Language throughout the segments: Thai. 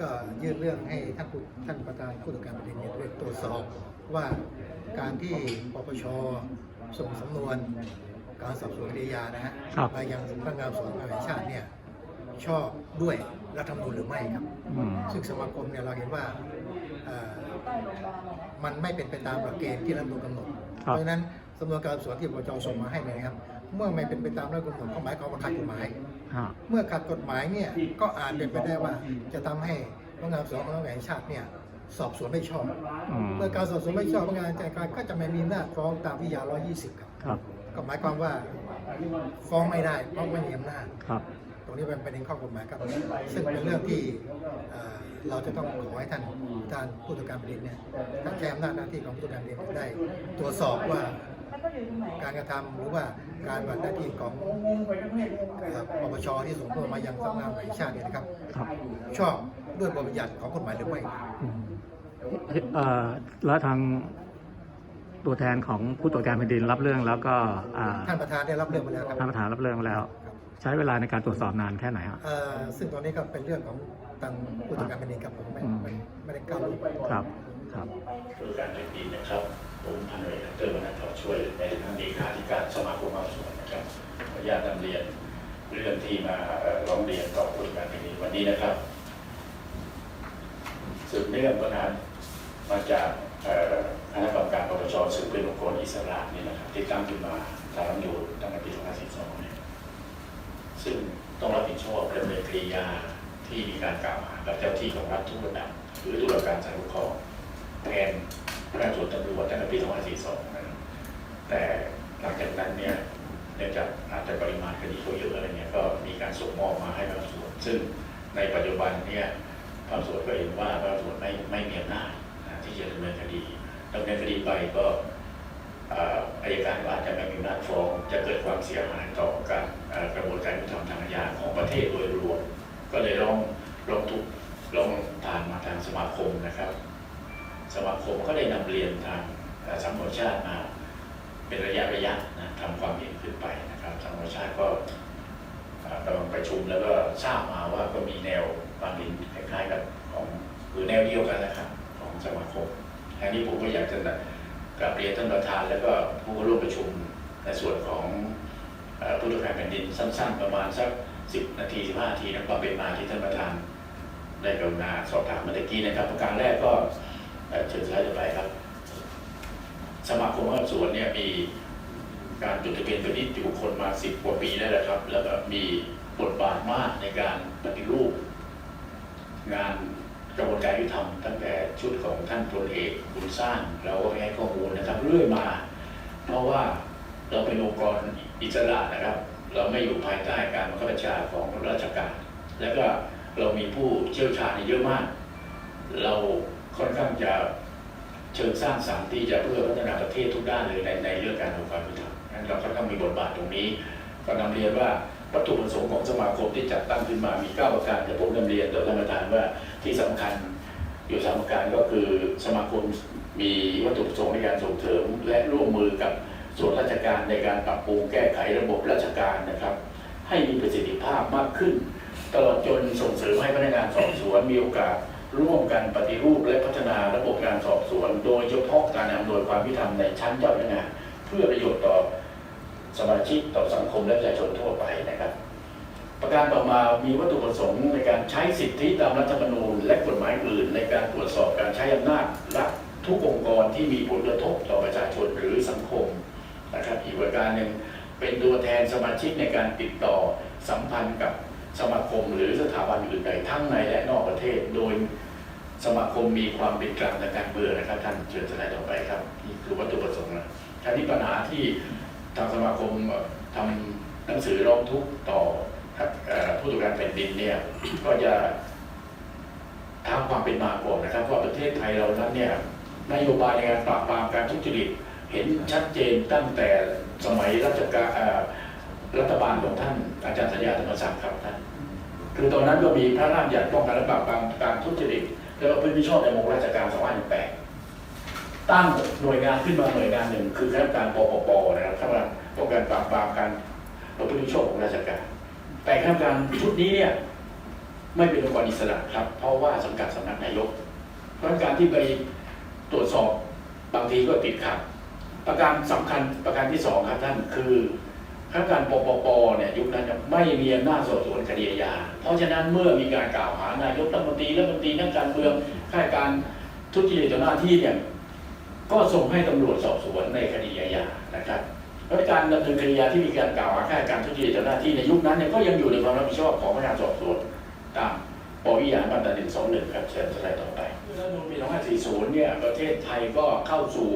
ก็ยื่นเรื่องให้ท่านผู้ท่านประธานผู้ตรวจการแผ่นดินเนี่ยได้ตรวจสอบว่าการที่ปปชส่งสำนวนการสอบสวนคดียานะฮะครับมายังสำนักงานสอบสวนแห่งชาติเนี่ยชอบด้วยรัฐธรรมนูญหรือไม่ครับ อืม ซึ่งสมาคมเนี่ยเราเห็นว่าเอ่อมันไม่เป็นไปตามหลักเกณฑ์ที่รัฐธรรมนูญกำหนดครับเพราะฉะนั้นสำนวนการสอบสวนที่ปปชส่งมาให้เนี่ยนะครับ เมื่อไม่เป็นไปตามรัฐธรรมนูญก็หมายความว่าขัดกฎหมายฮะ เมื่อขัดกฎหมายเนี่ยก็อาจเป็นไปได้ว่า จะทำให้พนักงานสอบสวนของแห่งชาติเนี่ยสอบสวนไม่ชอบอืมเมื่อการสอบสวนไม่ชอบพนักงานจัดการก็จะไม่มีอำนาจฟ้องตามวิทยา 120ครับครับ ก็หมายความว่าฟ้องไม่ได้เพราะไม่มีอำนาจครับตรงนี้เป็นประเด็นข้อกฎหมายครับ ซึ่งเป็นเรื่องที่เอ่อเราจะต้องขอให้ท่านท่านผู้ตรวจการแผ่นดินเนี่ยท่านใช้อำนาจหน้าที่ของผู้ตรวจการแผ่นดินได้ตรวจสอบว่า การกระทำหรือว่าการปฏิบัติหน้าที่ของเอ่อปปชที่ส่งตัวมายังสำนักงานแห่งชาติเนี่ยนะครับครับชอบด้วยบทบัญญัติของกฎหมายหรือไม่อืมเอ่อแล้วทางตัวแทนของผู้ตรวจการแผ่นดินรับเรื่องแล้วก็อ่าท่านประธานได้รับเรื่องมาแล้วครับท่านประธานรับเรื่องมาแล้ว ใช้เวลาในการตรวจสอบนานแค่ไหนฮะเอ่อซึ่งตอนนี้ก็เป็นเรื่องของทางผู้ตรวจการแผ่นดินครับผมไม่ไม่ไม่ได้ก้าวล่วงครับครับผู้การแผ่นดินนะครับ ผมพันเอกดรวรรณทรช่วยในฐานะเลขาธิการสมาคมอาสวนนะครับขออนุญาตนำเรียนเรื่องที่มาเอ่อร้องเรียนต่อผู้การแผ่นวันนี้นะครับสืบเนื่องปัญหามาจากคณะกรรมการปปชสืบเป็นองค์กรอิสระนี่นะครับที่ตั้งขึ้นมาตามรัฐมนูญตั้งแต่ปี2542เนี่ยซึ่งต้องรับผิดชอบดำเนินคดียาที่มีการกล่าวหากับเจ้าที่ของรัฐทุกระดับหรือตุลาการศาลปกครองแทน พนักานส่วนตำรวจตั้งแต่ปี 2542นะแต่หลังจากนั้นเนี่ยเนื่องจากอาจจะปริมาณคดีเขาเยอะอะไรเนี่ยก็มีการส่งมอบมาให้พนักงานสวน ซึ่งในปัจจุบันเนี่ยพนักงานสวนก็เห็นว่าพนักงานสวนไม่ไม่มีอำนาจที่จะดำเนินคดีดำเนินคดีไปก็อ่ออายการก็อาจจะไม่มีอำนาจฟ้องจะเกิดความเสียหายต่อการกระบวนการยุติธรรมทางอาญาของประเทศโดยรวม ก็เลยร้องร้องทุกร้องผ่านมาทางสมาคมนะครับ สมาคมก็ได้นำเรียนทางสังคมชาติมาเป็นระยะระยะนะทำความเห็นขึ้นไปนะครับสังคมชาติก็เอ่อกำลังประชุมแล้วก็ทราบมาว่าก็มีแนวความเห็นคล้ายๆกับของหรือแนวเดียวกันนะครับของสมาคมอันนี้ผมก็อยากจะกราบเรียนท่านประธาน แล้วก็ผู้ร่วมประชุมในส่วนของผู้ตรวจการแผ่นดินสั้น ๆ ประมาณสัก10 นาที 15 นาทีนะความเป็นมาที่ท่านประธานได้กรุณาสอบถามเมื่อตะกี้นะครับ ประการแรกก็ เอ่เชิญสไลด์ต่อไปครับ สมาคมภาสวนเนี่ยมีการจดทะเบียนเป็นนิติบุคคลมาสิบกว่าปีแล้วแหละครับ แล้วก็มีบทบาทมากในการปฏิรูป งานกระบวนการยุติธรรมตั้งแต่ชุดของท่านพลเอกบุญสร้างเราก็ให้ข้อมูลนะครับเรื่อยมา เพราะว่าเราเป็นองค์กรอิสระนะครับ เราไม่อยู่ภายใต้การบังคับบัญชาของราชการ แล้วก็เรามีผู้เชี่ยวชาญเยอะมาก เรา ค่อนข้างจะเชิงสร้างสรรค์ที่จะเพื่อพัฒนาประเทศทุกด้านเลยในในเรื่องการทำความยุติธรรมนั้นเราค่อนข้างมีบทบาทตรงนี้ก็นำเรียนว่าวัตถุประสงค์ของสมาคมที่จัดตั้งขึ้นมามีเก้าประการแต่ผมนำเรียนต่อท่านประธานว่าที่สำคัญอยู่สามประการก็คือสมาคมมีวัตถุประสงค์ในการส่งเสริมและร่วมมือกับส่วนราชการในการปรับปรุงแก้ไขระบบราชการนะครับ ให้มีประสิทธิภาพมากขึ้น ตลอดจนส่งเสริมให้พนักงานสอบสวนมีโอกาส ร่วมกันปฏิรูปและพัฒนาระบบการสอบสวน โดยเฉพาะการอำนวยความยุติธรรมในชั้นเจ้าพนักงาน เพื่อประโยชน์ต่อสมาชิกต่อสังคมและประชาชนทั่วไปนะครับ ประการต่อมามีวัตถุประสงค์ในการใช้สิทธิตามรัฐธรรมนูญ และกฎหมายอื่น ในการตรวจสอบการใช้อำนาจรัฐทุกองค์กรที่มีผลกระทบต่อประชาชนหรือสังคมนะครับอีกประการหนึ่งเป็นตัวแทนสมาชิกในการติดต่อสัมพันธ์กับ สมาคมหรือสถาบันอื่นใดทั้งในและนอกประเทศ โดยสมาคมมีความเป็นกลางทางการเมือนะครับ ท่านเชิญสไลด์ต่อไปครับนี่คือวัตถุประสงค์นะท่านี้ปัญหาที่ทางสมาคมเอ่อทำหนังสือร้องทุกข์ต่อผู้ตรวจการแผ่นดินเนี่ยก็จะถามความเป็นมาก่อนนะครับว่าประเทศไทยเรานั้นเนี่ยนโยบายในการปราบปรามการทุจริตเห็นชัดเจนตั้งแต่สมัยรัชกาลรัฐบาลของท่านอาจารย์สัญญาธรรมศักดิ์ครับท่าน คือตอนนั้นก็มีพระราชบัญญัติป้องกันและปราบปรามการทุจริตแล้วก็พื้นที่ชอบในวงราชการ2518ตั้งหน่วยงานขึ้นมาหน่วยงานหนึ่ง คือคณะกรรมการปปปนะครับคณะกรรมการป้องกันปราบปรามการประพฤติมิชอบของราชการ แต่คณะกรรมการชุดนี้เนี่ยไม่เป็นองค์กรอิสระครับ เพราะว่าสังกัดสำนักนายกเพราะการที่ไปตรวจสอบบางทีก็ติดขัดประการสำคัญประการที่สองครับท่านคือ ข้าราชการปปปเนี่ยยุคนั้นไม่มีอำนาจสอบสวนคดีอาญา เพราะฉะนั้นเมื่อมีการกล่าวหานายกรัฐมนตรีรัฐมนตรีนักการเมืองข้าราชการทุจริตต่อหน้าที่เนี่ยก็ส่งให้ตำรวจสอบสวนในคดีอาญานะครับเพราะการดำเนินคดีอาญาที่มีการกล่าวหาข้าราชการทุจริตต่อหน้าที่ในยุคนั้นเนี่ยก็ยังอยู่ในความรับผิดชอบของพนักงานสอบสวนตามปวิอาญามาตราหนึ่งสองหนึ่งครับเชิญสไลด์ต่อไปรัฐธรรมนูญปี2540เนี่ยประเทศไทยก็เข้าสู่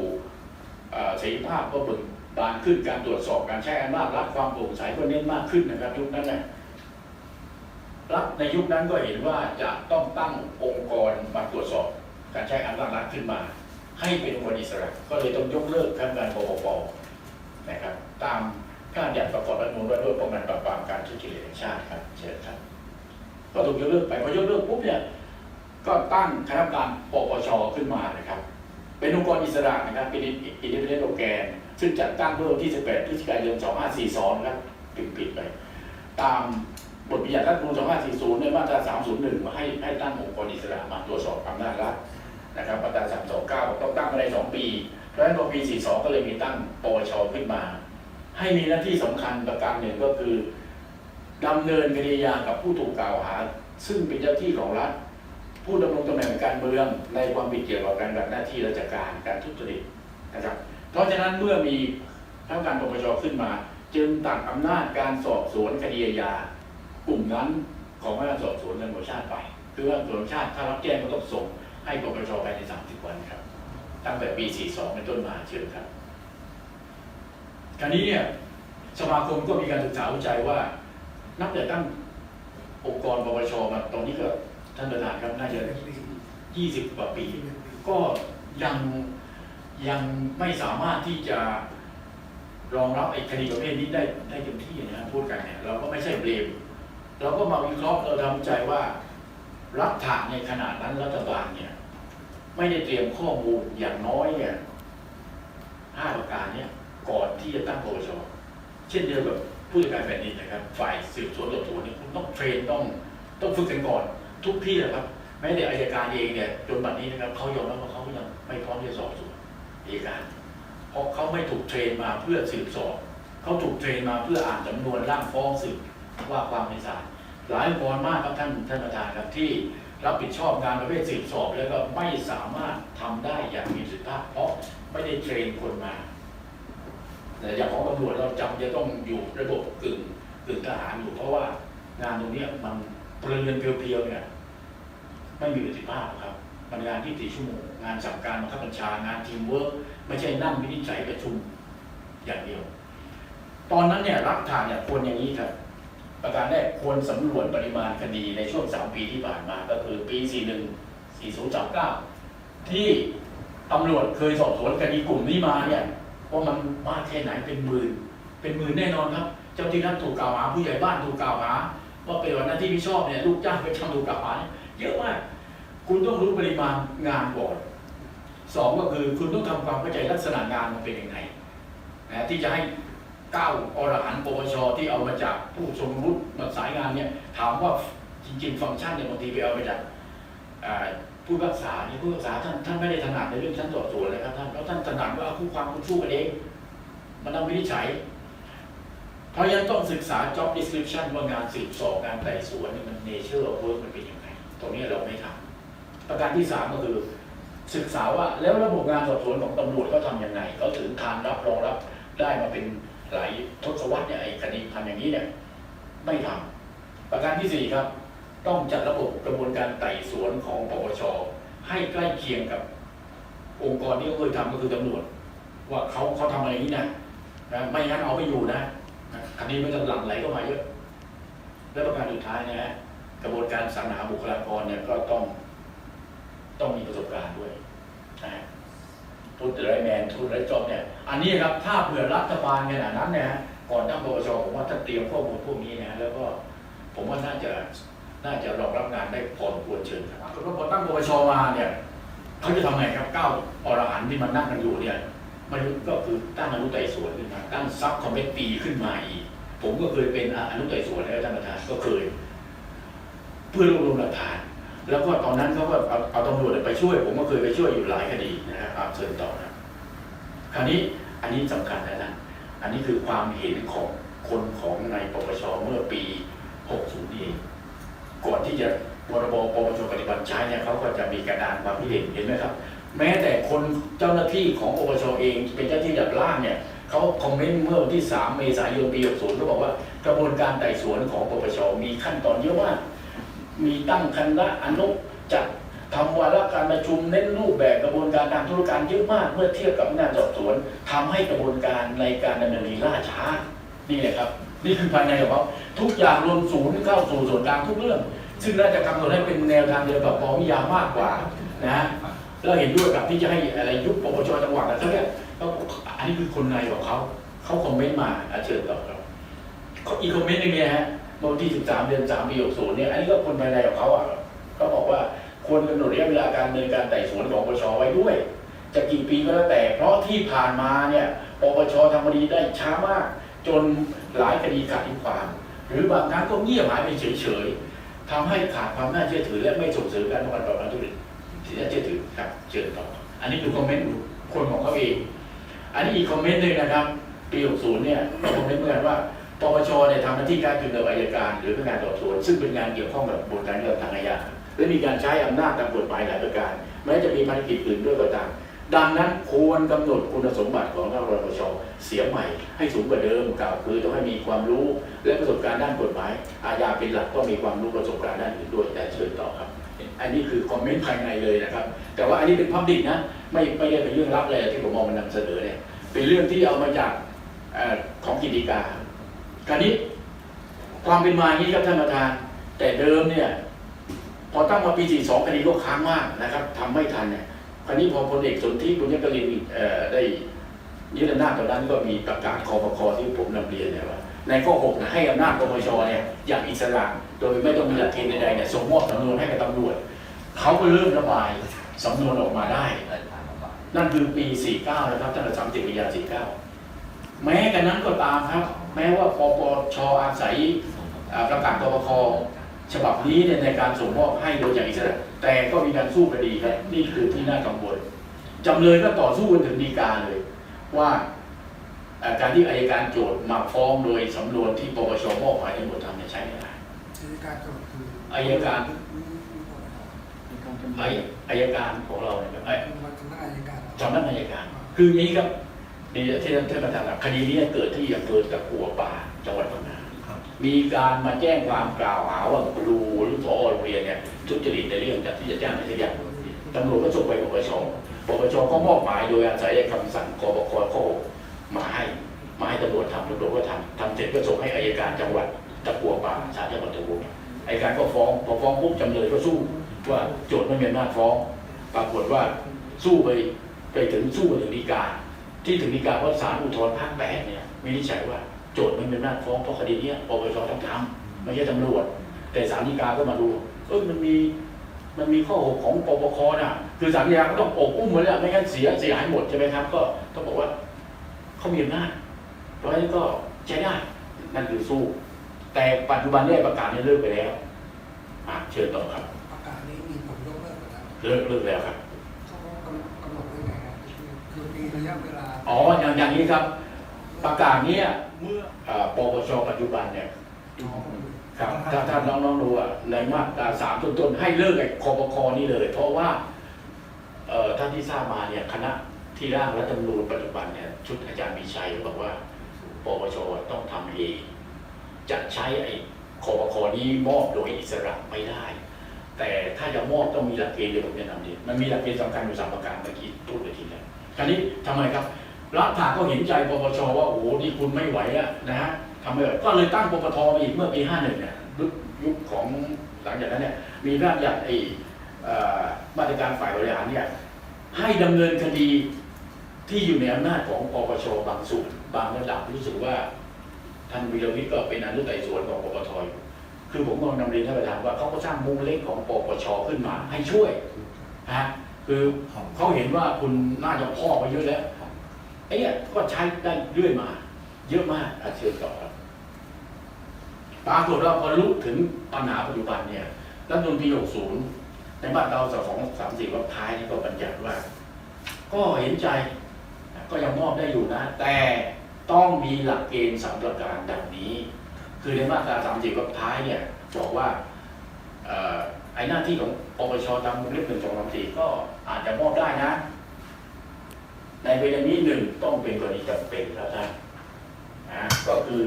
เสรีภาพก็เบิก บานขึ้นการตรวจสอบการใช้อำนาจรัฐความโปร่งใสก็เน้นมากขึ้นนะครับยุคนั้นนะรัฐในยุคนั้นก็เห็นว่าจะต้องตั้งองค์กรมาตรวจสอบการใช้อำนาจรัฐขึ้นมา ให้เป็นองค์กรอิสระ ก็เลยต้องยกเลิกขั้นการปปปนะครับตามข้าราการประกอบรัฐมนูญว่าด้วยป้องกันปราบปรามการทุจริตแห่งชาติครับเชิญครับก็ถูกยกเลิกไปพอยกเลิกปุ๊บเนี่ยก็ตั้งคณะกรรมการปปชขึ้นมานะครับ เป็นองค์กรอิสระนะครับเป็นอินดิเพนเดนต์โอแกน ซึ่งจัดตั้งเมื่อวันที่ 18พฤศจิกายน 2542นะครับปิดปิดไป ตามบทบัญญัติรัฐธรรมนูญ2540 ในมาตรา 301 มาให้ให้ตั้งองค์กรอิสระมาตรวจสอบอำนาจรัฐนะครับมาตรา 329ต้องตั้งมาใน 2 ปี เพราะฉะนั้นพอปี 42 ก็เลยมีตั้งปชขึ้นมา ให้มีหน้าที่สำคัญประการหนึ่งก็คือดำเนินคดีอากับผู้ถูกกล่าวหา ซึ่งเป็นเจ้าที่ของรัฐ ผู้ดำรงตำแหน่งการเมืองในความผิดเกี่ยวกับการปฏิบัติหน้าที่ราชการการทุจริตนะครับ เพราะฉะนั้นเมื่อมีข้าราชการปปชขึ้นมา จึงตัดอำนาจการสอบสวนคดีอาญากลุ่มนั้นของพนักงานสอบสวนตำรวจชาติไปคือว่าตำรวจชาติถ้ารับแจ้งก็ต้องส่งให้ปปชภายใน 30 วันครับ ตั้งแต่ปี 42 เป็นต้นมาเชิญครับคราวนี้เนี่ยสมาคมก็มีการศึกษาวิจัยว่า นับแต่ตั้งองค์กรปปชมาตรงนี้ก็ท่านประธานครับน่าจะ20กว่าปี ก็ยัง ยังไม่สามารถที่จะรองรับไอ้คดีประเภทนี้ได้ได้เต็มที่นะพูดกันเนี่ยเราก็ไม่ใช่เบลมเราก็มาวิเคราะห์เราทำใจว่ารัฐาในขนาดนั้นรัฐบาลเนี่ย ไม่ได้เตรียมข้อมูลอย่างน้อยเนี่ยห้าประการเนี่ยก่อนที่จะตั้งปปชเช่นเดียวกับผู้จัดการแผ่นดินนะครับ ฝ่ายสืบสวนสอบสวนเนี่ยคุณต้องเทรนต้องต้องฝึกกันก่อน ทุกที่นะครับแม้แต่อายการเองเนี่ยจนบัดนี้นะครับเขายอมรับว่าเขายังไม่พร้อมที่จะสอบสวน อัยการเพราะเขาไม่ถูกเทรนมาเพื่อสืบสอบเขาถูกเทรนมาเพื่ออ่านจำนวนร่างฟ้องสืบว่าความในศาลหลายองค์กรมากครับท่านท่านประธานครับที่รับผิดชอบงานประเภทสืบสอบแล้วก็ไม่สามารถทำได้อย่างมีประสิทธิภาพเพราะไม่ได้เทรนคนมาแต่อย่างของตำรวจเราจำจะต้องอยู่ระบบกึ่งกึ่งทหารอยู่เพราะว่างานตรงนี้มันเปลืองเงินเพียวๆเนี่ยไม่มีประสิทธิภาพครับมันงานที่สี่ชั่วโมง งานสั่งการบังคับบัญชางานทีมเวิร์กไม่ใช่นั่งวินิจฉัยประชุมอย่างเดียว ตอนนั้นเนี่ยรัฐฐานเนี่ยควรอย่างนี้ครับ ประการแรกควรสำรวจปริมาณคดีในช่วงสามปีที่ผ่านมา ก็คือปี 41 4039 ที่ตำรวจเคยสอบสวนคดีกลุ่มนี้มาเนี่ยว่ามันมากแค่ไหนเป็นหมื่นเป็นหมื่นแน่นอนครับ เจ้าที่รัฐถูกกล่าวหาผู้ใหญ่บ้านถูกกล่าวหาว่าเป็นวันหน้าที่ไม่ชอบเนี่ยลูกจ้างไปทำถูกกล่าวหาเยอะมาก คุณต้องรู้ปริมาณงานก่อน สองก็คือคุณต้องทำความเข้าใจลักษณะงานมันเป็นยังไงนะที่จะให้เก้าอรหันต์ปปชที่เอามาจากผู้ทรงวุฒิมาสายงานเนี่ยถามว่าจริง ๆ ฟังก์ชันเนี่ยบางทีไปเอามาจากผู้รักษาเนี่ยผู้รักษาท่านท่านไม่ได้ถนัดในเรื่องชั้นสอบสวนเลยครับท่านแล้วท่านถนัดว่าคู่ความคุณสู้กันเองมันต้องวินิจฉัย เพราะฉะนั้นต้องศึกษา job description ว่างานสืบสอบงานไต่สวนเนี่ยมัน nature of work มันเป็นยังไงตรงนี้เราไม่ทำประการที่สามก็คือ ศึกษาว่าแล้วระบบงานสอบสวนของตำรวจเขาทำยังไงเขาถึงทานรับรองรับได้มาเป็นหลายทศวรรษเนี่ยไอ้คดีพันอย่างนี้เนี่ยไม่ทำประการที่สี่ครับ ต้องจัดระบบกระบวนการไต่สวนของปปชให้ใกล้เคียงกับองค์กรที่เขาเคยทำก็คือตำรวจ ว่าเขาเขาทำอะไรนี้นะนะไม่งั้นเอาไม่อยู่นะนะคดีมันจะหลั่งไหลเข้ามาเยอะ และประการสุดท้ายนะฮะกระบวนการสรรหาบุคลากรเนี่ยก็ต้อง ต้องมีประสบการณ์ด้วยนะฮะทูตไรแมนทูตไรจอบเนี่ย อันนี้ครับถ้าเผื่อรัฐบาลขนาดนั้นเนี่ยฮะก่อนตั้งปปชผมว่าถ้าเตรียมข้อมูลพวกนี้นะแล้วก็ผมว่าน่าจะน่าจะรองรับงานได้พอสมควรเชิญครับปรากฏว่าพอตั้งปปชมาเนี่ยเขาจะทำไงครับเก้าอรหันต์ที่มันนั่งกันอยู่เนี่ยมันก็คือตั้งอนุไต่สวนขึ้นมาตั้งซับคอมเมตตีขึ้นมาอีก ผมก็เคยเป็นอนุไต่สวนแล้วท่านประธานก็เคย เพื่อรวบรวมหลักฐาน แล้วก็ตอนนั้นเขาก็เอาเอาตำรวจไปช่วย ผมก็เคยไปช่วยอยู่หลายคดีนะครับเชิญต่อครับคราวนี้อันนี้สำคัญแล้วนะอันนี้คือความเห็นของคนของในปปชเมื่อปี 60นี่ก่อนที่จะพรบปปชปฏิบัติใช้เนี่ยเขาก็จะมีกระดานความคิดเห็นเห็นไหมครับ แม้แต่คนเจ้าหน้าที่ของปปชเอง เป็นเจ้าหน้าที่ระดับล่างเนี่ยเขาคอมเมนต์เมื่อวันที่ 3 เมษายนปี60เขาบอกว่ากระบวนการไต่สวนของปปชมีขั้นตอนเยอะมาก มีตั้งคณะอนุจัดทำวาระการประชุมเน้นรูปแบบกระบวนการทางธุรการเยอะมากเมื่อเทียบกับงานสอบสวนทำให้กระบวนการในการดำเนินคดีล่าช้านี่แหละครับ นี่คือภายในของเขาทุกอย่างรวมศูนย์เข้าสู่ส่วนกลางทุกเรื่อง ซึ่งน่าจะกำหนดให้เป็นแนวทางเดียวกับปวิยามากกว่านะแล้วเห็นด้วยกับที่จะให้อะไรยุบปปชจังหวัดอะไรเนี่ยเขาอันนี้คือคนในของเขาเขาคอมเมนต์มาเชิญต่อครับเขาอีกคอมเมนต์หนึงเนี่ยฮะ เมื่อวันที่ 13 เดือน 3 ปี 60 เนี่ย อันนี้ก็คนภายในของเขาอะเขาบอกว่าควรกำหนดระยะเวลาการดำเนินการไต่สวนของปปชไว้ด้วย จะกี่ปีก็แล้วแต่ เพราะที่ผ่านมาเนี่ยปปชทำคดีได้ช้ามาก จนหลายคดีขาดอายุความ หรือบางครั้งก็เงียบหายไปเฉยๆทำให้ขาดความน่าเชื่อถือ และไม่ส่งเสริมการป้องกันปราบปรามทุจริตที่น่าเชื่อถือครับเชิญต่ออันนี้คือคอมเมนต์คนของเขาเองอันนี้อีกคอมเมนต์หนึ่งนะครับ ปี 60 เนี่ยคอมเมนต์เหมือนกันว่า ปปชเนี่ยทำหน้าที่การคืนกับอัยการ หรือพนักงานสอบสวนซึ่งเป็นงานเกี่ยวข้องกับกระบวนการเรื่องทางอาญาและมีการใช้อำนาจตามกฎหมายหลายประการแม้จะมีภารกิจอื่นด้วยก็ตามดังนั้นควรกำหนดคุณสมบัติของทางรปชเสียใหม่ให้สูงกว่าเดิมกล่าวคือต้องให้มีความรู้และประสบการณ์ด้านกฎหมาย อาญาเป็นหลักก็มีความรู้ประสบการณ์ด้านอื่นด้วยแต่เชิญต่อครับ อันนี้คือคอมเมนต์ภายในเลยนะครับ แต่ว่าอันนี้เป็นพับดิกนะไม่ไม่ได้เป็นเรื่องลับเลยที่ผมมองมันนำเสนอเนี่ยเป็นเรื่องที่เอามาจากอของกิติกา คราวนี้ความเป็นมาอย่างนี้ครับท่านประธาน แต่เดิมเนี่ย พอตั้งมาปี 42คดีก็ค้างมากนะครับทำไม่ทันเนี่ยคราวนี้พอพลเอกสนธิบุญยกลินได้ยึดอำนาจตอนนั้นก็มีประกาศคอปคอที่ผมนำเรียนเนี่ยว่าในข้อ 6 นะให้อำนาจปปชเนี่ยอย่างอิสระโดยไม่ต้องมีหลักเกณฑ์ใดๆเนี่ยส่งมอบสำนวนให้กับตำรวจเขาก็เริ่มระบายสำนวนออกมาได้ นั่นคือปี 49 นะครับตั้งแต่30กันยา49 แม้กันนั้นก็ตามครับ แม้ว่าปปชอาศัยอ่าประกาศปปคฉบับนี้เนี่ยในการส่งมอบให้โดยอย่างอิสระแต่ก็มีการสู้คดีครับนี่คือที่น่ากังวลจำเลยก็ต่อสู้กันถึงฎีกาเลย ว่าเอ่อการที่อายการโจทย์มาฟ้องโดยสำนวนที่ปปชมอบหมายให้หมดทำเนี่ยใช้ไม่ได้อัยการก็คืออัยการไอ้อายการของเราเนี่ยไอ้มันคณะอัยการสำนักอายการคืออย่างนี้ครับ นี่ที่ท่านท่านประธานครับคดีนี้เกิดที่อำเภอตะกัวป่าจังหวัดพังงามีการมาแจ้งความกล่าวหาว่าครูหรือผอโรงเรียนเนี่ยทุจริตในเรื่องจากที่จะจ้างให้สักอย่างตำรวจก็ส่งไปปปชปปชก็มอบหมายโดยอาศัยคำสั่งกบคข้อหกมาให้มาให้ตำรวจทำตำรวจก็ทำทำเสร็จก็ส่งให้อายการจังหวัดตะกัวป่าศาลจังหวัดตะกัวอายการก็ฟ้องพอฟ้องปุ๊บจำเลยก็สู้ว่าโจทย์ไม่มีอำนาจฟ้อง ปรากฏว่าสู้ไปไปถึงสู้ไปถึงฎีกา ที่ถึงฎีกาเพราะศาลอุทธรณ์ภาคแปดเนี่ยวินิจฉัยว่าโจทย์ไม่มีอำนาจฟ้องเพราะคดีเนี้ยปปชต้องทำไม่ใช่ตำรวจ แต่ศาลฎีกาก็มาดูเออมันมีมันมีข้อหกของปปคน่ะ คือศาลฎีกาก็ต้องอกอุ้มไว้แล้วไม่งั้นเสียเสียหายหมดใช่ไหมครับ ก็ต้องบอกว่าเขามีอำนาจเพราะฉะนั้นก็ใช้ได้นั่นคือสู้ แต่ปัจจุบันเนี่ยประกาศเนี่ยเลิกไปแล้วอะเชิญต่อครับประกาศนี้มีผลยกเลิกไปแล้วเลิกเลิกแล้วครับเขากำหนดไว้ไงครับคือมีระยะเวลา อ๋ออย่างอย่างนี้ครับ ประกาศเนี้ยเมื่ออ่อปปชปัจจุบันเนี่ยครับถ้าถ้านน้องๆดูอะในมาตราสามต้นๆให้เลิกไอ้คอปคอนี่เลย เพราะว่าเอ่อท่านที่ทราบมาเนี่ยคณะที่ร่างรัฐธรรมนูญปัจจุบันเนี่ยชุดอาจารย์มีชัยบอกว่าปปชต้องทำเองจะใช้ไอ้คอปคอนี้มอบโดยอิสระไม่ได้ แต่ถ้าจะมอบต้องมีหลักเกณฑ์เดี๋ยวผมจะนำเรียนมันมีหลักเกณฑ์สำคัญอยู่สามประการเมื่อกี้พูดไปทีแล้วคราวนี้ทำไมครับ รัฐาก็เห็นใจปปชว่าโอ้โหนี่คุณไม่ไหวอะนะฮะทำไม่ไหวก็เลยตั้งปปทมาอีกเมื่อปี 51เนี่ยยุคของหลังจากนั้นเนี่ยมีระราชบัญญัติไอ้มาตรการฝ่ายบริหารเนี่ยให้ดำเนินคดีที่อยู่ในอำนาจของปปชบางส่วนบางระดับรู้สึกว่าท่านวีรวิทย์ก็เป็นอนุไต่สวนของปปทอยู่คือผมกำลังนำเรียนท่านประธานว่าเขาก็สร้างมุ้งเล็กของปปชขึ้นมาให้ช่วยนะฮะคือเขาเห็นว่าคุณน่าจะพ่อไปเยอะแล้ว ไอ้เนี่ยก็ใช้ได้เรื่อยมา เยอะมากอาเชิญต่อครับปรากฏว่าพอลุกถึงปัญหาปัจจุบันเนี่ยรัฐธรรมนูลปี60 ในมาตราสองสามสี่วรรคท้ายนี่ก็บัญญัติว่า ก็เห็นใจ ก็ยังมอบได้อยู่นะ แต่ต้องมีหลักเกณฑ์สามประการดังนี้ คือในมาตราสามสี่วรรคท้ายเนี่ยบอกว่าไอ้หน้าที่ของปปชตามวงเล็บหนึ่งสองสามสี่ก็อาจจะมอบได้นะ ในเวลานี้หนึ่งต้องเป็นกรณีจำเป็นแล้วท่านนะก็คือ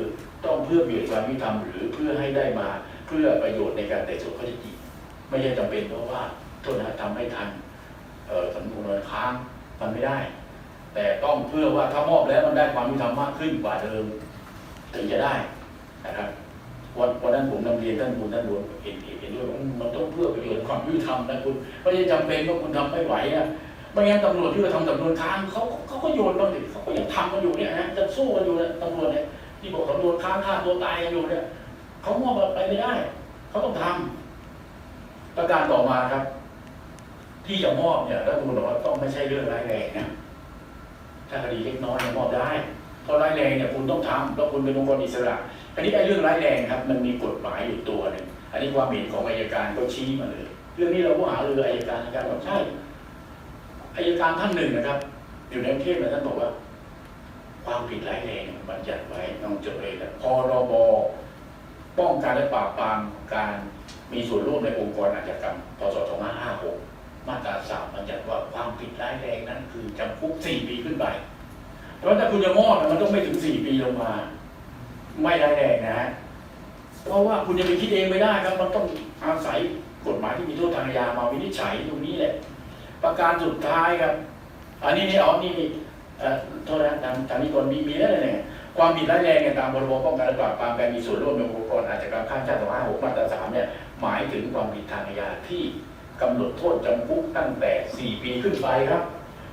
ต้องเพื่อเบียดความยุติธรรมหรือเพื่อให้ได้มาเพื่อประโยชน์ในการไต่สวนข้อเท็จจริงไม่ใช่จำเป็นเพราะว่าโทษนะทำไม่ทันเอ่อสำนวนค้างมันไม่ได้ แต่ต้องเพื่อว่าถ้ามอบแล้วมันได้ความยุติธรรมมากขึ้นกว่าเดิมถึงจะได้นะครับวันวันนั้นผมนำเรียนท่านคุณท่านรวมเห็นเห็นด้วยว่ามันต้องเพื่อประโยชน์ความยุติธรรมนะคุณไม่ใช่จำเป็นว่าคุณทำไม่ไหวนะ ไม่งั้นตำรวจที่เราทำสำนวนค้างเขาเขาก็โยนมาสิเขาก็ยังทำกันอยู่เนี่ยนะจะสู้กันอยู่เนี่ยตำรวจเนี่ยที่บอกสำนวนค้างฆ่าตัวตายกันอยู่เนี่ยเขามอบไปไม่ได้เขาต้องทำประการต่อมาครับ ที่จะมอบเนี่ยรัฐธรรมนูญบอกว่าต้องไม่ใช่เรื่องร้ายแรงนะถ้าคดีเล็กน้อยเนี่ยมอบได้เพราะร้ายแรงเนี่ยคุณต้องทำเพราะคุณเป็นองค์กรอิสระอันนี้ไอ้เรื่องร้ายแรงครับ มันมีกฎหมายอยู่ตัวหนึ่งอันนี้ความเห็นของอายการก็ชี้มาเลย เรื่องนี้เราก็หาเรืออายการอายการบอกใช่ อายการท่านหนึ่งนะครับ อยู่ในกรุงเทพนะท่านบอกว่า ความผิดร้ายแรงบัญญัติไว้น้องจดเลยนะพรบป้องกันและปราบปรามการมีส่วนร่วมในองค์กรอาชญากรรมพศ2556 มาตราสามบัญญัติว่าความผิดร้ายแรงนั้นคือจำคุก 4 ปีขึ้นไป เพราะถ้าคุณจะมอบมันต้องไม่ถึง 4 ปีลงมา ไม่ร้ายแรงนะฮะ เพราะว่าคุณจะไปคิดเองไม่ได้ครับ มันต้องอาศัยกฎหมายที่มีโทษทางอาญามาวินิจฉัยตรงนี้แหละ ประการสุดท้ายครับ อันนี้นี่อ๋อนี่นี่เอ่อโทษนะทางทางนี้ก่อนมีมีแล้วเนี่ยความผิดร้ายแรงเนี่ยตามพรบป้องกันและปราบปรามการมีส่วนร่วมในองค์กรอาชญากรรมข้ามชาติ256มาตรา3เนี่ยหมายถึงความผิดทางอาญาที่กำหนดโทษจำคุกตั้งแต่ 4 ปีขึ้นไปครับ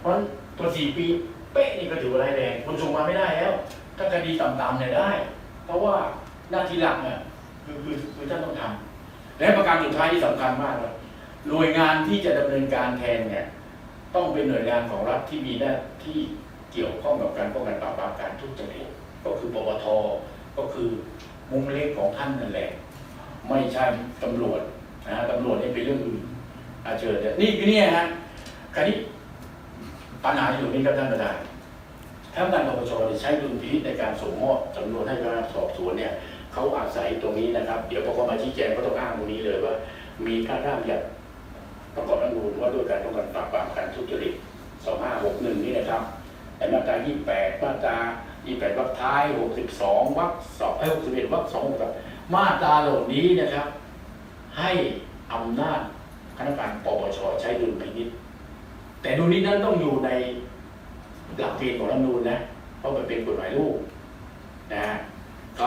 เพราะฉะนั้นตัว 4 ปีเป๊ะนี่ก็ถือว่าร้ายแรงคุณส่งมาไม่ได้แล้ว ถ้าคดีต่ำๆเนี่ยได้ เพราะว่าหน้าที่หลักเนี่ยคือคือคือท่านต้องทำและประการสุดท้ายที่สำคัญมากครับ หน่วยงานที่จะดำเนินการแทนเนี่ยต้องเป็นหน่วยงานของรัฐที่มีหน้าที่เกี่ยวข้องกับการป้องกันปราบปรามการทุจริตก็คือปปทก็คือมุมเล็กของท่านนั่นแหละไม่ใช่ตำรวจนะตำรวจนี่เป็นเรื่องอื่นอาเชิญเนี่ยนี่คือเนี่ยฮะคราวนี้ปัญหาอยู่นี่ครับท่านประธานถ้าการปปชใช้ดุลพินิจในการส่งมอบสำนวนให้พนักานสอบสวนเนี่ยเขาอาศัยตรงนี้นะครับ เดี๋ยวพอเขามาชี้แจงก็ต้องอ้างตรงนี้เลยว่า มีพระราชบัญญัติ ประกอบรัฐธรรมนูญว่าด้วยการป้องกันปราบปรามการทุจริต 2561 นี่นะครับในมาตรา 28 มาตรา 28 วรรคท้าย 62 วรรคสองไอ้61 วรรคสองครับมาตราเหล่านี้นะครับ ให้อำนาจคณะกรรมการปปชใช้ดุลพินิจแต่ดุลพินิจนั้นต้องอยู่ในหลักเกณฑ์ของรัฐธรรมนูญนะ เพราะมันเป็นกฎหมายลูกนะฮะ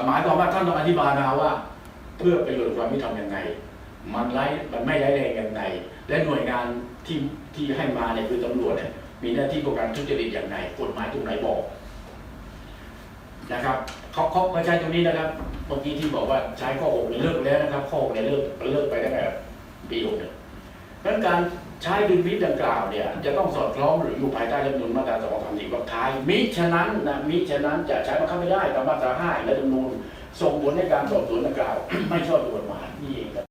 หมายความว่าท่านต้องอธิบายมาว่า เพื่อประโยชน์ความยุติธรรมยังไง มันไร้มันไม่ไร้แรงยังไง และหน่วยงานที่ที่ให้มาเนี่ยคือตำรวจเนี่ยมีหน้าที่ป้องกันทุจริตอย่างไรกฎหมายตรงไหนบอกนะครับเขาเขาเขาใช้ตรงนี้นะครับเมื่อกี้ที่บอกว่าใช้ข้อหกเนี่ยเลิกแล้วนะครับข้อหกเนี่ยเลิกเลิกไปตั้งแต่ปีหกเนี่ยเพราะฉะนั้นการใช้ดุลพินิจดังกล่าวเนี่ยจะต้องสอดคล้องหรืออยู่ภายใต้รัฐธรรมนูญมาตราสองสามสี่วรรคท้ายมิฉะนั้นนะมิฉะนั้นจะใช้บังคับไม่ได้ตามมาตราห้ารัฐธรรมนูญส่งผลในการสอบสวนดังกล่าว ไม่ชอบด้วยกฎหมายนี่เองครับ